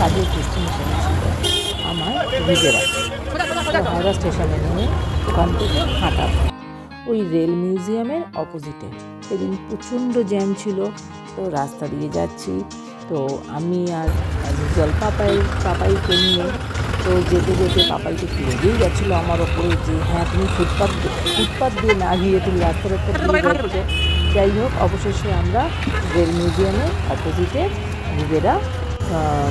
কাজের ডেস্টিনেশন ছিল আমার রিজেরা হাওড়া স্টেশনে নেমে ওখান থেকে হাঁটা। ওই রেল মিউজিয়ামের অপোজিটে সেদিন প্রচণ্ড জ্যাম ছিল তো রাস্তা দিয়ে যাচ্ছি। তো আমি আর জল পাপাই পাপাইকে নিয়ে তো যেতে যেতে পাপাইকে লেগেই গেছিল আমার ওপরে যে হ্যাঁ তুমি ফুটপাথ ফুটপাথ দিয়ে না গিয়ে তুমি রাস্তার যাচ্ছ যাই হোক অবশেষে আমরা রেল মিউজিয়ামের অপোজিটে নিজেরা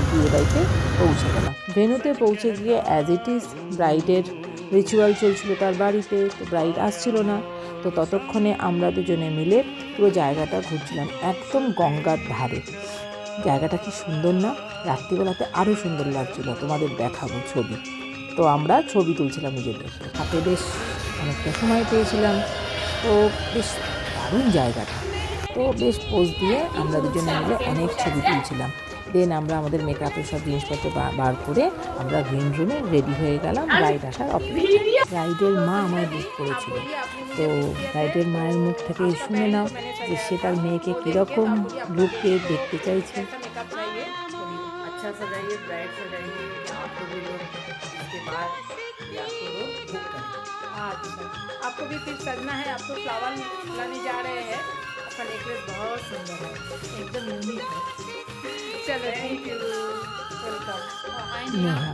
বিয়ে বাড়িতে পৌঁছে গেলাম ভেনুতে পৌঁছে গিয়ে অ্যাজ ইট ইজ ব্রাইডের রিচুয়াল চলছিল তার বাড়িতে, তো ব্রাইড আসছিল না। তো ততক্ষণে আমরা দুজনে মিলে পুরো জায়গাটা ঘুরছিলাম একদম গঙ্গার ধারে। জায়গাটা কি সুন্দর না? রাত্রিবেলাতে আরও সুন্দর লাগছিল। তোমাদের দেখাবো ছবি। তো আমরা ছবি তুলছিলাম নিজেদের। হাতে বেশ অনেকটা সময় পেয়েছিলাম। তো বেশ দারুণ জায়গাটা। তো বেশ পোজ দিয়ে আমরা দুজনে মিলে অনেক ছবি তুলছিলাম। দেন আমরা আমাদের মেকআপের সব জিনিসপত্র বা- বার করে আমরা গ্রিন রুমে রেডি হয়ে গেলাম ব্রাইড আসার অপেক্ষা ব্রাইডের মা আমায় বুক করেছিল তো ব্রাইডের মায়ের মুখ থেকে শুনে নাও যে সে তার মেয়েকে কীরকম লুককে দেখতে চাইছে मेकअप चाहिए अच्छा सजाइए ब्राइट सजाइए आपको भी लोग इसके बाद ये आपको लोग बुक करें अच्छा आपको भी फिर सजना है आपको फ्लावर लाने जा रहे हैं आपका नेकलेस बहुत सुंदर है एकदम यूनिक है নেহা,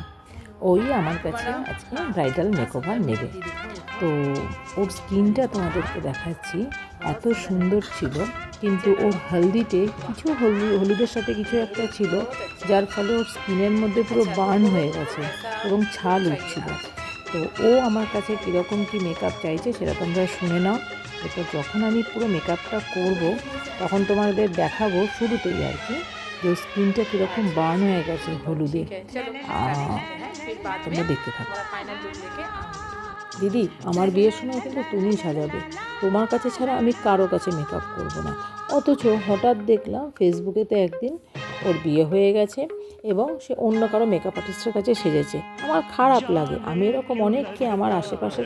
ওই আমার কাছে আজকে ব্রাইডাল মেকওভার নেবে। তো ওর স্কিনটা তোমাদেরকে দেখাচ্ছি, এত সুন্দর ছিল, কিন্তু ওর হলদিতে কিছু হলদি, হলুদের সাথে কিছু একটা ছিল, যার ফলে ওর স্কিনের মধ্যে পুরো বার্ন হয়ে গেছে এবং ছাল উঠছিল। তো ও আমার কাছে কীরকম কি মেকআপ চাইছে সেটা তোমরা শুনে নাও। তো যখন আমি পুরো মেকআপটা করব, তখন তোমাদের দেখাবো শুরুতেই আর কি। তো স্কিনটা কীরকম বার্ন হয়ে গেছে হলুদে। তোমরা দেখতে থাকো। দিদি আমার বিয়ের সময় কিন্তু তুমি সাজাবে। তোমার কাছে ছাড়া আমি কারও কাছে মেকআপ করব না। অথচ হঠাৎ দেখলাম ফেসবুকেতে একদিন ওর বিয়ে হয়ে গেছে এবং সে অন্য কারও মেকআপ আর্টিস্টের কাছে সেজেছে। আমার খারাপ লাগে। আমি এরকম অনেককে আমার আশেপাশে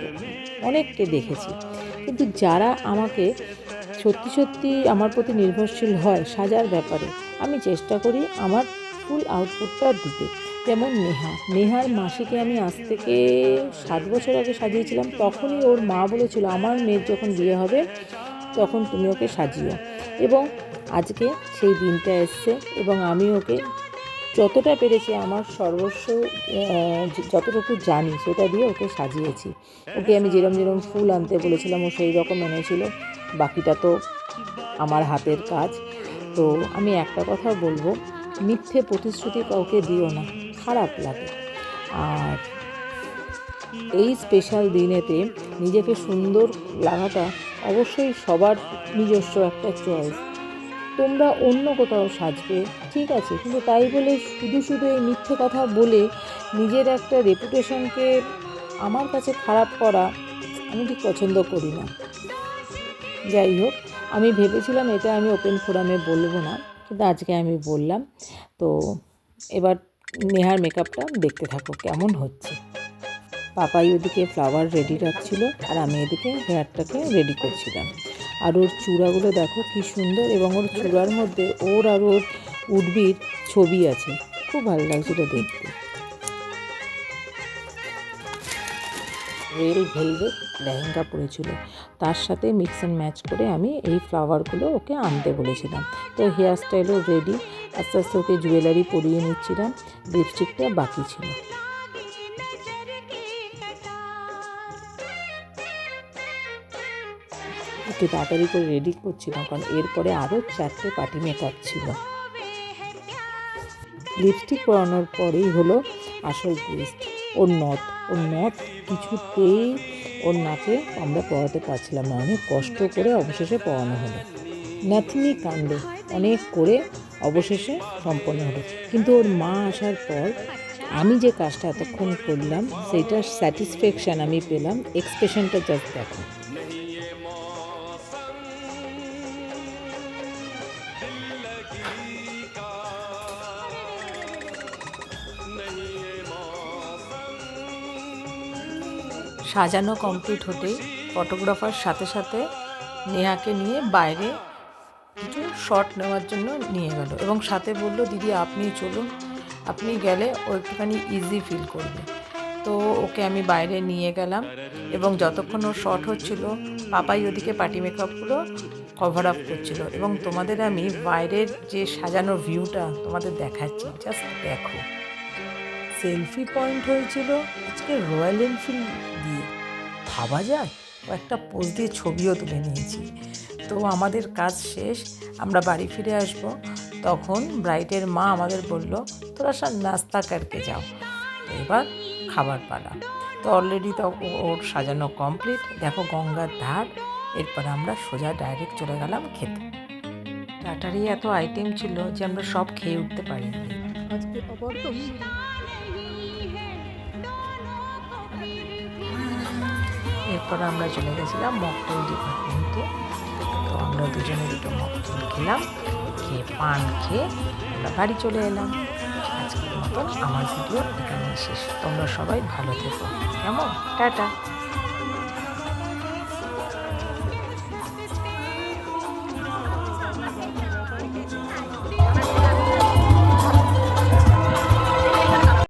অনেককে দেখেছি। কিন্তু যারা আমাকে সত্যি সত্যি আমার প্রতি নির্ভরশীল হয় সাজার ব্যাপারে। আমি চেষ্টা করি আমার ফুল আউটপুটটা দিতে। যেমন নেহা। নেহার মাসিকে আমি আজ থেকে সাত বছর আগে সাজিয়েছিলাম, তখনই ওর মা বলেছিল, আমার মেয়ের যখন বিয়ে হবে, তখন তুমি ওকে সাজিও। এবং আজকে সেই দিনটা এসছে এবং আমি ওকে যতটা পেরেছি আমার সর্বস্ব যতটুকু জানি সেটা দিয়ে ওকে সাজিয়েছি। ওকে আমি যেরম যেরম ফুল আনতে বলেছিলাম ও সেই রকম এনেছিল। বাকিটা তো আমার হাতের কাজ। তো আমি একটা কথা বলব, মিথ্যে প্রতিশ্রুতি কাউকে দিও না, খারাপ লাগে। আর এই স্পেশাল দিনেতে নিজেকে সুন্দর লাগাটা অবশ্যই সবার নিজস্ব একটা চয়েস তোমরা অন্য কোথাও সাজবে, ঠিক আছে, কিন্তু তাই বলে শুধু শুধু এই মিথ্যে কথা বলে নিজের একটা রেপুটেশনকে আমার কাছে খারাপ করা আমি ঠিক পছন্দ করি না। যাই হোক, আমি ভেবেছিলাম এটা আমি ওপেন ফোরামে বলব না, কিন্তু আজকে আমি বললাম। তো এবার নেহার মেকআপটা দেখতে থাকো, কেমন হচ্ছে। পাপাই ওদিকে ফ্লাওয়ার রেডি রাখছিল, আর আমি এদিকে হেয়ারটাকে রেডি করছিলাম। আর ওর চূড়াগুলো দেখো কি সুন্দর, এবং ওর চূড়ার মধ্যে ওর আর ওর উডবির ছবি আছে। খুব ভালো লাগছিল দেখতে। রেল ভেলভেট লেহেঙ্গা পরেছিল। তার সাথে মিক্স অ্যান্ড ম্যাচ করে আমি এই ফ্লাওয়ারগুলো ওকে আনতে বলেছিলাম। তো হেয়ার স্টাইলও রেডি আস্তে আস্তে ওকে জুয়েলারি পরিয়ে নিচ্ছিলাম লিপস্টিকটা বাকি ছিল। একটু তাড়াতাড়ি করে রেডি করছিলাম, কারণ এরপরে আরও চারটে পার্টি মেকআপ ছিল। লিপস্টিক পরানোর পরেই হলো আসল টুইস্ট ওর নথ ওর নথ কিছুতেই ওর নাকে আমরা পড়াতে পারছিলাম না। অনেক কষ্ট করে অবশেষে পড়ানো হলো। নাথিনি কাণ্ড অনেক করে অবশেষে সম্পন্ন হলো। কিন্তু ওর মা আসার পর আমি যে কাজটা এতক্ষণ করলাম সেইটার স্যাটিসফ্যাকশান আমি পেলাম। এক্সপ্রেশনটা জাস্ট দেখো। সাজানো কমপ্লিট হতেই ফটোগ্রাফার সাথে সাথে নেহাকে নিয়ে বাইরে কিছু শট নেওয়ার জন্য নিয়ে গেল এবং সাথে বলল, দিদি, আপনি চলুন। আপনি গেলে ও একটুখানি ইজি ফিল করবে। তো ওকে আমি বাইরে নিয়ে গেলাম এবং যতক্ষণ ওর শর্ট হচ্ছিল, পাপাই ওদিকে পার্টি মেকআপগুলো কভার আপ করছিল এবং তোমাদের আমি বাইরের যে সাজানো ভিউটা তোমাদের দেখাচ্ছি জাস্ট দেখো। সেলফি পয়েন্ট হয়েছিল আজকে রয়্যাল এনফিল্ড দিয়ে। ভাবা যায়? ও একটা পোজ দিয়ে ছবিও তুলে নিয়েছি। তো আমাদের কাজ শেষ, আমরা বাড়ি ফিরে আসব। তখন ব্রাইডের মা আমাদের বলল, তোরা সব নাস্তা করকে যাও। এবার খাবার পালা। তো অলরেডি তো ওর সাজানো কমপ্লিট দেখো গঙ্গার ধার, এরপর আমরা সোজা ডাইরেক্ট চলে গেলাম খেতে। টাটারই এত আইটেম ছিল যে আমরা সব খেয়ে উঠতে পারিনি। আজকে এরপর আমরা চলে গেছিলাম মকটেল ডিপার্টমেন্টে তো আমরা দুজনে দুটো মকটেল খেলাম, খেয়ে পান খেয়ে আমরা বাড়ি চলে এলাম। আজকের মতন আমার ভিডিও এখানেই শেষ। তোমরা সবাই ভালো থেকো। কেমন? টাটা।